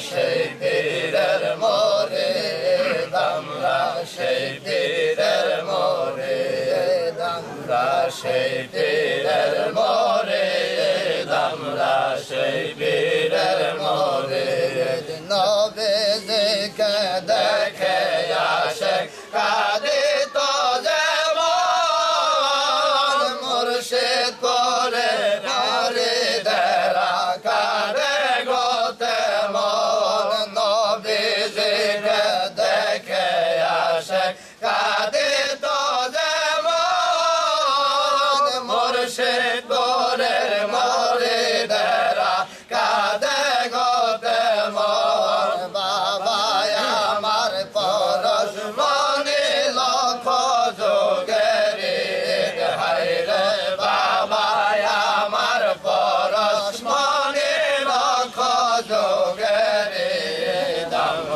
সেই পীরের মোরে দামরা সেই পীরের মোরে দামরা সেই পীরের মোরে দামরা সেই পীরের মোরে। নবে দেখে দেখে আশেক কা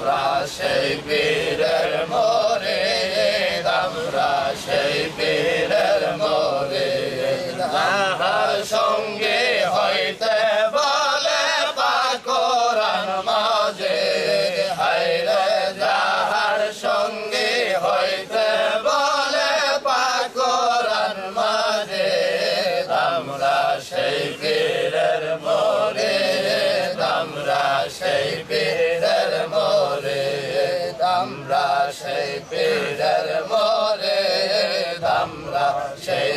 আমরা সেই বীরের মরে পীরের মরে দামরা সেই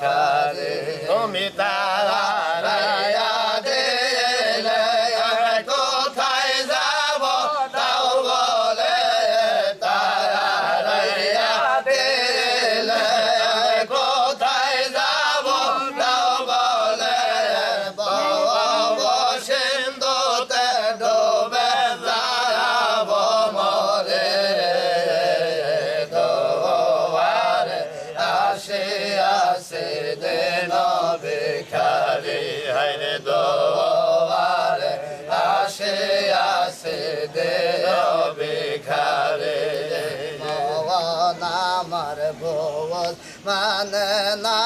Hare Hare. নবে খালি হাইরে দোয়ারে আসে আসে দেবে খারে আমার ভোজ মানে না